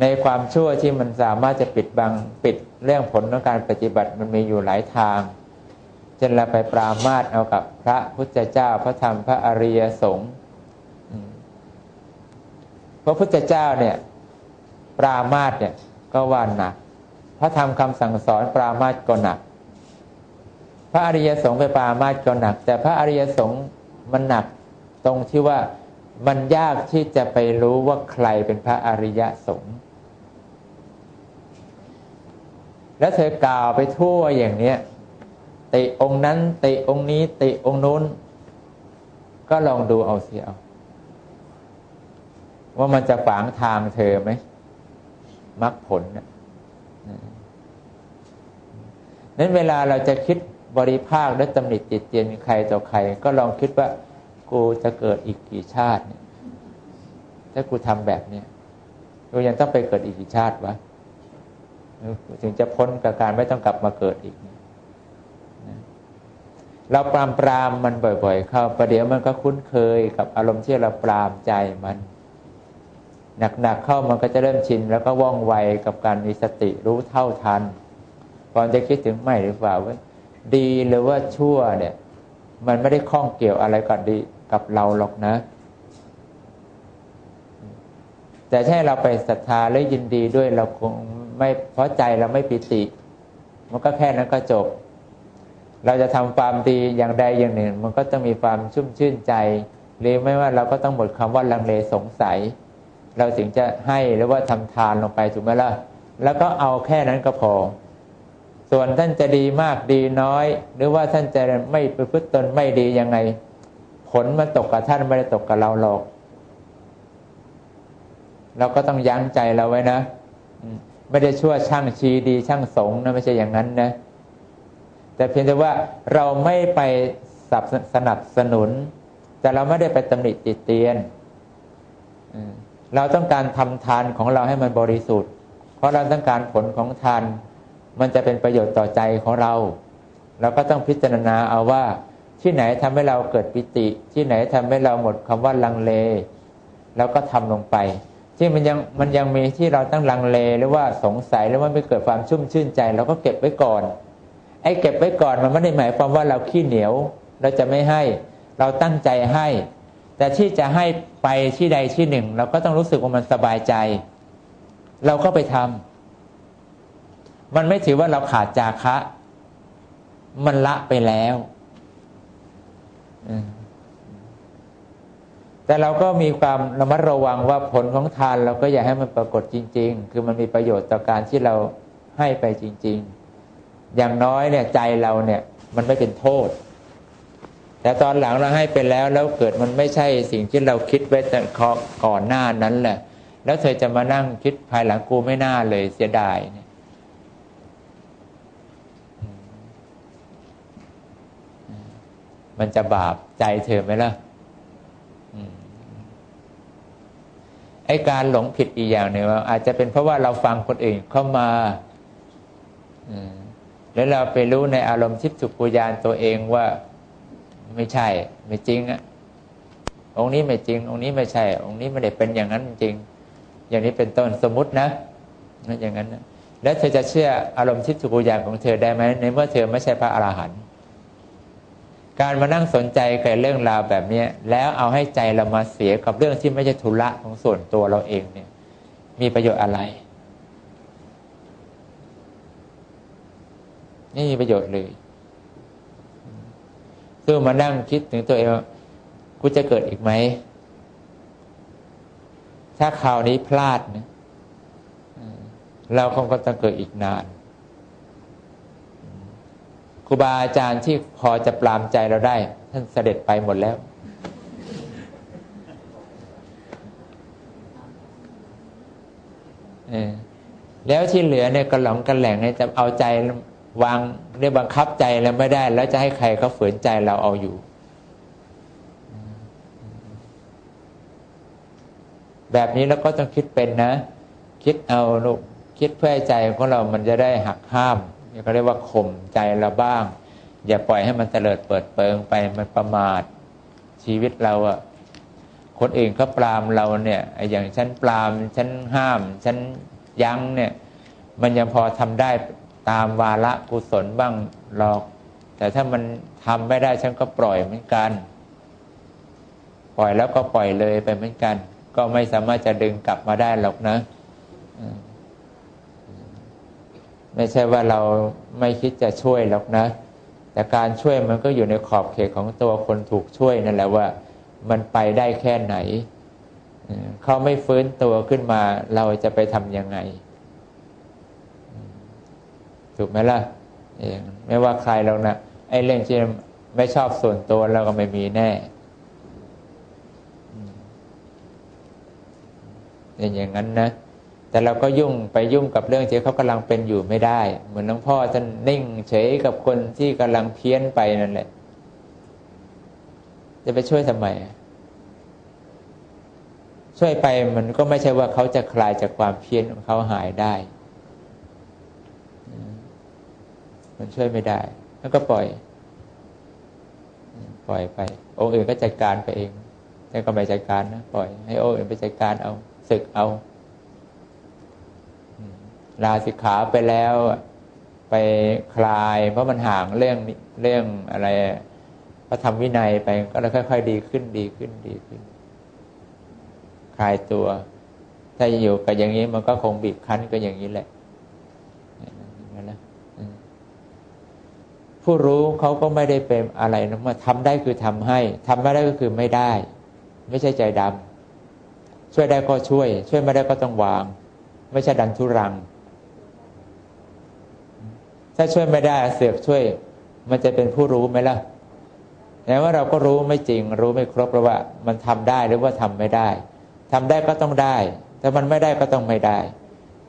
ในความชั่วที่มันสามารถจะปิดบังปิดเรื่องผลของการปฏิบัติมันมีอยู่หลายทางเช่นเราไปปรามาสเอากับพระพุทธเจ้า พระธรรมพระอริยสงฆ์พระพุทธเจ้าเนี่ย ปรามาสเนี่ยก็ว่าหนักพระธรรมคำสั่งสอนปรามาสก็หนัก พระอริยสงฆ์ไปปรามาสก็หนัก แต่พระอริยสงฆ์มันหนักตรงที่ว่ามันยากที่จะไปรู้ว่าใครเป็นพระอริยสงฆ์ แล้วเธอกล่าวไปทั่วอย่างเนี้ยติองค์นั้นติองค์นี้ติองค์นู้น ก็ลองดูเอาเสียเอา ว่ามันจะฝังทางเธอไหมมรรคผลนะนั้นเวลาเราจะคิดบริภาคและตำหนิติดเตียนใครต่อใคร ก็ลองคิดว่า กูจะเกิดอีกกี่ชาติเนี่ยถ้ากูทำแบบเนี้ยกูยังต้องไปเกิดอีกกี่ชาติวะ ถึงจะพ้นกับการไม่ต้องกลับมาเกิดอีก เราปรามปรามมันบ่อย ๆ เข้าประเดี๋ยวมันก็คุ้นเคยกับอารมณ์ที่เราปรามใจมัน หนักๆเข้ามันก็จะเริ่มชิน แล้วก็ว่องไวกับการมีสติรู้เท่าทันก่อนจะคิดถึงไม่หรือเปล่าว่าดีหรือว่าชั่วเนี่ย มันไม่ได้ข้องเกี่ยวอะไรกับดีกับเราหรอกนะแต่ถ้าเราไปศรัทธาและยินดีด้วยเราคง ไม่เพราะใจเราไม่ปิติ มันก็แค่นั้นก็จบ เราจะทำความดีอย่างใดอย่างหนึ่ง มันก็ต้องมีความชุ่มชื่นใจ หรือไม่ว่าเราก็ต้องหมดคำว่าลังเลสงสัย เราถึงจะให้หรือว่าทำทานลงไปถูกไหมล่ะแล้วก็เอาแค่นั้นก็พอ ส่วนท่านจะดีมากดีน้อย หรือว่าท่านจะไม่ประพฤติตนไม่ดียังไง ผลมันตกกับท่านไม่ได้ตกกับเราหรอก เราก็ต้องยั้งใจเราไว้นะ ไม่ได้ชั่วช่างชีดีช่างสงนะไม่ใช่อย่างนั้นนะ แต่เพียงแต่ว่าเราไม่ไปสนับสนุน แต่เราไม่ได้ไปตำหนิติเตียนเราต้องการทำทานของเราให้มันบริสุทธิ์ เพราะเราต้องการผลของทาน มันจะเป็นประโยชน์ต่อใจของเรา เราก็ต้องพิจารณาเอาว่าที่ไหนทำให้เราเกิดปิติ ที่ไหนทำให้เราหมดคำว่าลังเลเราก็ทำลงไป ที่มันยังมันยังมีที่เราตั้งลังเลหรือว่าสงสัยหรือว่าไม่เกิดความชุ่มชื่นใจเราก็เก็บไว้ก่อน ไอ้เก็บไว้ก่อนมันไม่ได้หมายความว่าเราขี้เหนียวเราจะไม่ให้เราตั้งใจให้ แต่ที่จะให้ไปที่ใดที่หนึ่ง เราก็ต้องรู้สึกว่ามันสบายใจ เราก็ไปทำมันไม่ถือว่าเราขาดจาคะ มันละไปแล้วอืม แต่เราก็มีความระมัดระวังว่าผลของทานเราก็อย่าให้มันปรากฏจริง ๆ คือมันมีประโยชน์ต่อการที่เราให้ไปจริง ๆ อย่างน้อยเนี่ยใจเราเนี่ยมันไม่เป็นโทษ แต่ตอนหลังเราให้ไปแล้วแล้วเกิดมันไม่ใช่สิ่งที่เราคิดไว้แต่ก่อนหน้านั้นแหละ แล้วเธอจะมานั่งคิดภายหลังกูไม่น่าเลยเสียดายเนี่ยมันจะบาปใจเธอไหมล่ะ ไอ้การหลงผิดอีกอย่างหนึ่งว่า อาจจะเป็นเพราะว่าเราฟังคนอื่นเข้ามาแล้วเราไปรู้ในอารมณ์ทิพย์สุกุยานตัวเองว่าไม่ใช่ ไม่จริงอะองค์นี้ไม่จริง องค์นี้ไม่ใช่ องค์นี้ไม่ได้เป็นอย่างนั้นจริง อย่างนี้เป็นต้นสมมตินะอย่างนั้นนะแล้วเธอจะเชื่ออารมณ์ทิพย์สุกุยานของเธอได้ไหมในเมื่อเธอไม่ใช่พระอรหันต์ การมานั่งสนใจกับเรื่องราวแบบนี้แล้วเอาให้ใจเรามาเสียกับเรื่องที่ไม่ใช่ธุระของส่วนตัวเราเองเนี่ย มีประโยชน์อะไรไม่มีประโยชน์เลยคือมานั่งคิดถึงตัวเองกูจะเกิดอีกไหม ถ้าคราวนี้พลาดเนี่ยเราคงก็ต้องเกิดอีกนาน รูบาอาจารย์ที่พอจะปรามใจเราได้ ท่านเสด็จไปหมดแล้ว แล้วที่เหลือเนี่ยกระหล่องกระแหล่งเนี่ยจะเอาใจวางเรียบังคับใจเราไม่ได้ แล้วจะให้ใครเขาฝืนใจเราเอาอยู่ แบบนี้เราก็ต้องคิดเป็นนะ คิดเอาลูกคิดเพื่อใจของเรามันจะได้หักห้าม นี่เขาเรียกว่าข่มใจเราบ้าง อย่าปล่อยให้มันเตลิดเปิดเปิงไปมันประมาทชีวิตเราอะคนอื่นก็ปรามเราเนี่ยอย่างฉันปรามฉันห้ามฉันยั้งเนี่ย มันยังพอทำได้ตามวาระกุศลบ้างหรอก แต่ถ้ามันทำไม่ได้ฉันก็ปล่อยเหมือนกัน ปล่อยแล้วก็ปล่อยเลยไปเหมือนกัน ก็ไม่สามารถจะดึงกลับมาได้หรอกนะอื ไม่ใช่ว่าเราไม่คิดจะช่วยหรอกนะ แต่การช่วยมันก็อยู่ในขอบเขตของตัวคนถูกช่วยนั่นแหละว่า มันไปได้แค่ไหนเขาไม่ฟื้นตัวขึ้นมาเราจะไปทำยังไง ถูกไหมล่ะเองไม่ว่าใครหรอกนะไอ้เรื่องที่ไม่ชอบส่วนตัวเราก็ไม่มีแน่เป็นอย่างนั้นนะ แต่เราก็ยุ่งไปยุ่งกับเรื่องที่เขากำลังเป็นอยู่ไม่ได้ เหมือนหลวงพ่อท่านนิ่งเฉยกับคนที่กำลังเพี้ยนไปนั่นแหละ จะไปช่วยทำไม ช่วยไปมันก็ไม่ใช่ว่าเขาจะคลายจากความเพี้ยนของเขาหายได้ มันช่วยไม่ได้ แล้วก็ปล่อย ปล่อยไป องค์อื่นก็จัดการไปเองแต่ก็ไม่จัดการนะปล่อยให้องค์อื่นไปจัดการเอาศึกเอา ลาสิกขาไปแล้วไปคลาย เพราะมันห่างเรื่องเรื่องอะไรพระธรรมวินัยไปก็เลยค่อย ๆ ดีขึ้นดีขึ้นดีขึ้น คลายตัว ถ้าอยู่กับอย่างนี้มันก็คงบีบคั้นก็อย่างนี้แหละนั่นนะอืมผู้รู้เขาก็ไม่ได้เป็นอะไรนะมาทำได้คือทำให้ทำไม่ได้ก็คือไม่ได้ ไม่ใช่ใจดำช่วยได้ก็ช่วย ช่วยไม่ได้ก็ต้องวาง ไม่ใช่ดันทุรัง ถ้าช่วยไม่ได้เสือกช่วย มันจะเป็นผู้รู้ไหมล่ะแต่ว่าเราก็รู้ไม่จริง รู้ไม่ครบเพราะว่า มันทำได้หรือว่าทำไม่ได้ทำได้ก็ต้องได้ ถ้ามันไม่ได้ก็ต้องไม่ได้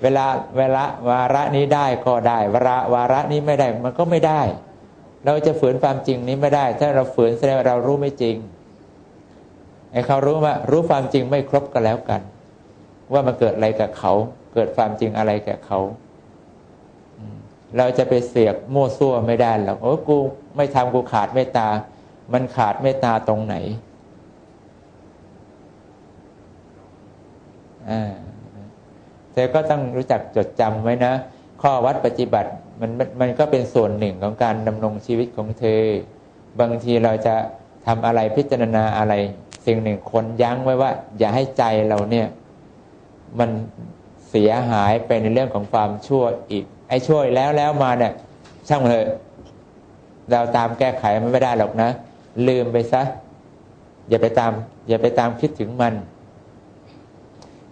เวลาเวลาวาระนี้ได้ก็ได้วาระวาระนี้ไม่ได้มันก็ไม่ได้ เราจะฝืนความจริงนี้ไม่ได้ ถ้าเราฝืนแสดงว่าเรารู้ไม่จริงไอ้เขารู้ว่ารู้ความจริงไม่ครบก็แล้วกัน ว่ามันเกิดอะไรกับเขา เกิดความจริงอะไรแก่เขา เราจะไปเสียกมั่วซั่วไม่ได้หรอกโอ้กูไม่ทำกูขาดเมตตา มันขาดเมตตาตรงไหนอ่าเธอก็ต้องรู้จักจดจำไว้นะ ข้อวัดปฏิบัติมันมันมันก็เป็นส่วนหนึ่งของการดำรงชีวิตของเธอ บางทีเราจะทำอะไรพิจารณาอะไร สิ่งหนึ่งคนยั้งไว้ว่า อย่าให้ใจเราเนี่ย มันเสียหายไปในเรื่องของความชั่วอีก ไอ้ช่วยแล้วแล้วมาเนี่ยช่างมันเถอะเราตามแก้ไขมันไม่ได้หรอกนะ ลืมไปซะ อย่าไปตาม อย่าไปตามคิดถึงมัน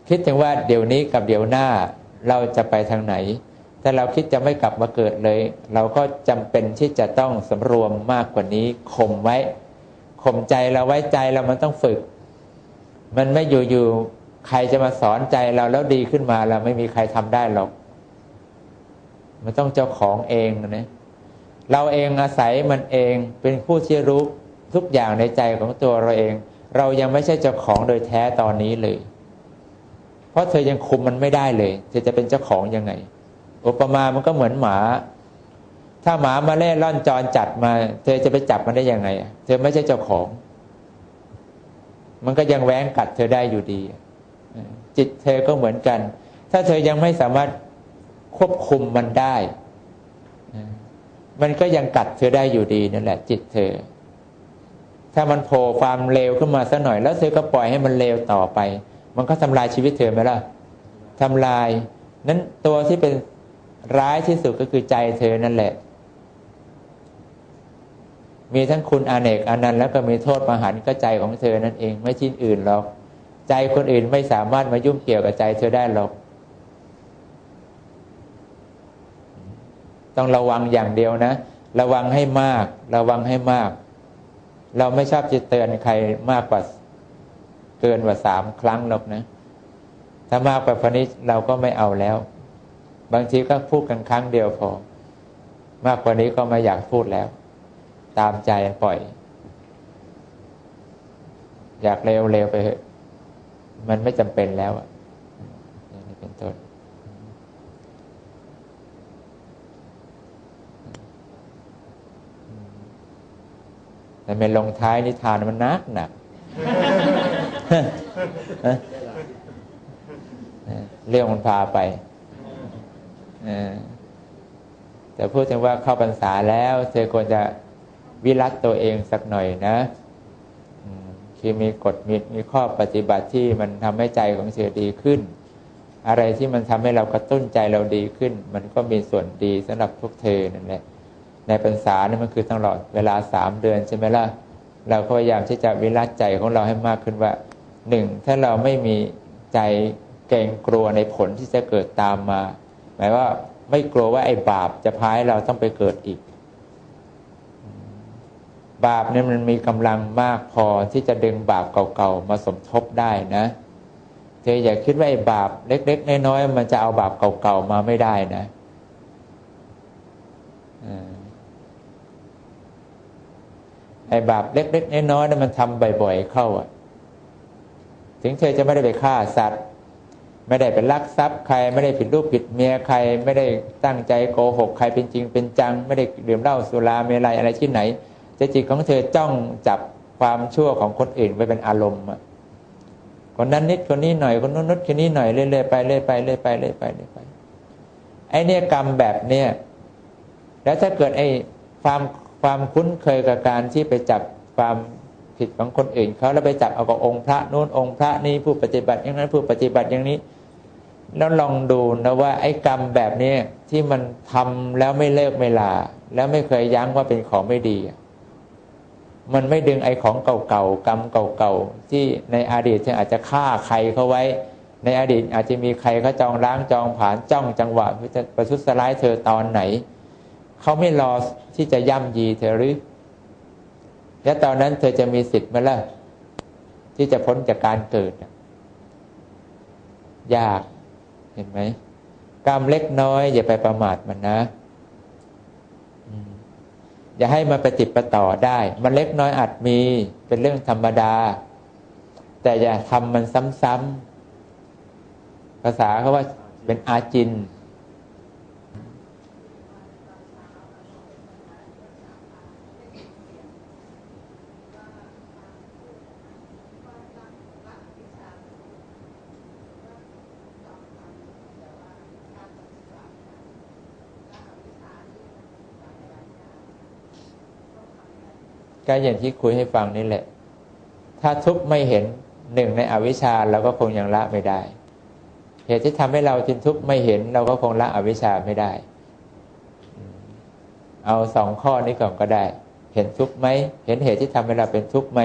คิดถึงว่าเดี๋ยวนี้กับเดี๋ยวหน้าเราจะไปทางไหน ถ้าเราคิดจะไม่กลับมาเกิดเลย เราก็จำเป็นที่จะต้องสำรวมมากกว่านี้ข่มไว้ข่มใจเราไว้ใจเรามันต้องฝึก มันไม่อยู่ๆใครจะมาสอนใจเราแล้วดีขึ้นมาเราไม่มีใครทำได้หรอก มันต้องเจ้าของเองนะเราเองอาศัยมันเองเป็นผู้ที่รู้ทุกอย่างในใจของตัวเราเอง เรายังไม่ใช่เจ้าของโดยแท้ตอนนี้เลย เพราะเธอยังคุมมันไม่ได้เลย เธอจะเป็นเจ้าของยังไง อุปมามันก็เหมือนหมา ถ้าหมามาเล่ร่อนจรจัดมา เธอจะไปจับมันได้ยังไงเธอไม่ใช่เจ้าของ มันก็ยังแหวงกัดเธอได้อยู่ดี จิตเธอก็เหมือนกัน ถ้าเธอยังไม่สามารถ ควบคุมมันได้ มันก็ยังกัดเธอได้อยู่ดีนั่นแหละ จิตเธอ ถ้ามันโผล่ความเลวขึ้นมาสักหน่อย แล้วเธอก็ปล่อยให้มันเลวต่อไป มันก็ทำลายชีวิตเธอไหมล่ะทำลาย นั้นตัวที่เป็นร้ายที่สุดก็คือใจเธอนั่นแหละ มีทั้งคุณอาเนกอนันต์แล้วก็มีโทษประหารก็ใจของเธอนั่นเอง ไม่ชิ้นอื่นหรอก ใจคนอื่นไม่สามารถมายุ่งเกี่ยวกับใจเธอได้หรอก ต้องระวังอย่างเดียวนะ ระวังให้มาก ระวังให้มาก เราไม่ชอบจะเตือนใครมากกว่าเกินกว่าสามครั้งหรอกนะ ถ้ามากกว่าพนี้เราก็ไม่เอาแล้ว บางทีก็พูดกันครั้งเดียวพอ มากกว่านี้ก็ไม่อยากพูดแล้ว ตามใจปล่อย อยากเร็วๆไปเถอะมันไม่จำเป็นแล้วอะนี่เป็นต้น แต่เป็นลงท้ายนิทานมันนักหนักเรื่องมันพาไปแต่พูดถึงว่าเข้าพรรษาแล้วเธอควรจะวิรัตตัวเองสักหน่อยนะมคือมีกฎมีมีข้อปฏิบัติที่มันทำให้ใจของเธอดีขึ้น อะไรที่มันทำให้เรากระตุ้นใจเราดีขึ้น มันก็มีส่วนดีสำหรับพวกเธอนั่นแหละ ในพรรษานี่มันคือตลอดเวลาสามเดือนใช่ไหมล่ะเราพยายามที่จะวิรัตใจของเราให้มากขึ้นว่าหนึ่งถ้าเราไม่มีใจเกรงกลัวในผลที่จะเกิดตามมา หมายว่าไม่กลัวว่าไอ้บาปจะพาให้เราต้องไปเกิดอีก บาปเนี่ยมันมีกำลังมากพอที่จะดึงบาปเก่าๆมาสมทบได้นะเธออย่าคิดว่าไอ้บาปเล็ก ๆ น้อยๆมันจะเอาบาปเก่าๆมาไม่ได้นะอ่า ไอ้บาปเล็กๆน้อยๆนั้นมันทำบ่อย ๆ เข้าอะ ถึงเธอจะไม่ได้ไปฆ่าสัตว์ ไม่ได้ไปลักทรัพย์ใคร ไม่ได้ผิดลูกผิดเมียใคร ไม่ได้ตั้งใจโกหกใครเป็นจริงเป็นจัง ไม่ได้ดื่มเหล้าสุราเมลัยอะไรที่ไหนแต่จิตของเธอจ้องจับความชั่วของคนอื่นไว้เป็นอารมณ์อะคนนั้นนิดคนนี้หน่อยคนนู้นนิดคนนี้หน่อยเรื่อยๆไปเรื่อยไปเรื่อยไปเรื่อยไปเรื่อยไปไอ้เนี่ยกรรมแบบเนี้ยแล้วถ้าเกิดไอ้ความ ความคุ้นเคยกับการที่ไปจับความผิดของคนอื่นเขาแล้วไปจับเอากับองค์พระนู้นองค์พระนี้ผู้ปฏิบัติอย่างนั้นผู้ปฏิบัติอย่างนี้แล้วลองดูนะว่าไอ้กรรมแบบนี้ที่มันทำแล้วไม่เลิกไม่ลา แล้วไม่เคยยั้งว่าเป็นของไม่ดี มันไม่ดึงไอ้ของเก่าๆกรรมเก่าๆที่ในอดีตที่อาจจะฆ่าใครเขาไว้ ในอดีตอาจจะมีใครเขาจองล้างจองผ่านจ้องจังหวะเพื่อจะประทุษร้ายเธอตอนไหน เขาไม่รอที่จะย่ำยีเธอหรือ และตอนนั้นเธอจะมีสิทธิ์ไหมล่ะที่จะพ้นจากการเกิด ยากเห็นไหมกรรมเล็กน้อย อย่าไปประมาทมันนะอย่าให้มันไปติดประต่อได้ มันเล็กน้อยอาจมีเป็นเรื่องธรรมดา แต่อย่าทำมันซ้ำๆภาษาเขาว่าเป็นอาจิน ก็อย่างที่คุยให้ฟังนี่แหละ ถ้าทุกข์ไม่เห็นหนึ่งในอวิชชาเราก็คงยังละไม่ได้ เหตุที่ทำให้เราทินทุกข์ไม่เห็นเราก็คงละอวิชชาไม่ได้ เอาสองข้อนี้ก่อนก็ได้ เห็นทุกข์ไหมเห็นเหตุที่ทำให้เราเป็นทุกข์ไหม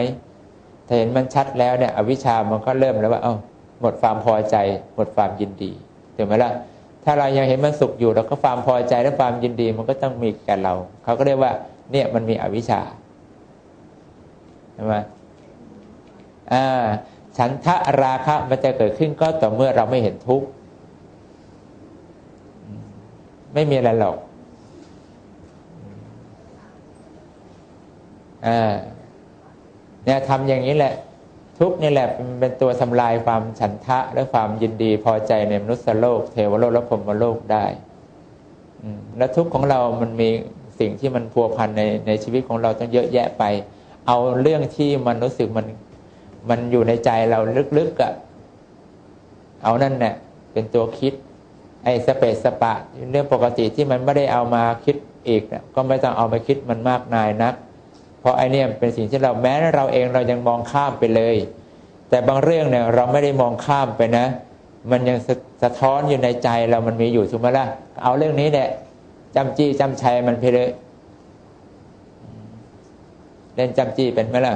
ถ้าเห็นมันชัดแล้วเนี่ย อวิชชามันก็เริ่มแล้วว่า เอา้าหมดความพอใจหมดความยินดีถูกไหมล่ะถ้าเรายังเห็นมันสุขอยู่เราก็ความพอใจและความยินดีมันก็ต้องมีแก่เรา เขาก็เรียกว่า เนี่ยมันมีอวิชชา ใช่ไหมอ่าฉันทะราคะมันจะเกิดขึ้นก็ต่อเมื่อเราไม่เห็นทุกข์ไม่มีอะไรหรอกอ่าเนี่ยทำอย่างนี้แหละ ทุกนี่แหละเป็นตัวทำลายความฉันทะและความยินดีพอใจในมนุษยโลก เทวโลกและพรมโลกได้และทุกของเรามันมีสิ่งที่มันพัวพันในในชีวิตของเราต้องเยอะแยะไป เอาเรื่องที่มันรู้สึกมันมันอยู่ในใจเราลึกๆอะ่ะเอานั่นเนี่ยเป็นตัวคิด ไอ้สเปซสปะ เรื่องปกติที่มันไม่ได้เอามาคิดอีกนะก็ไม่ต้องเอามาคิดมันมากนายนัก เพราะไอ้นี่เป็นสิ่งที่เราแม้เราเองเรายังมองข้ามไปเลย แต่บางเรื่องเนี่ยเราไม่ได้มองข้ามไปนะ มันยังสสะท้อนอยู่ในใจเรามันมีอยู่ถูกไหมล่ะเอาเรื่องนี้เนี่ยจำจี้จำชัยมันไปเลย เล่นจำจี้เป็นไหมล่ะ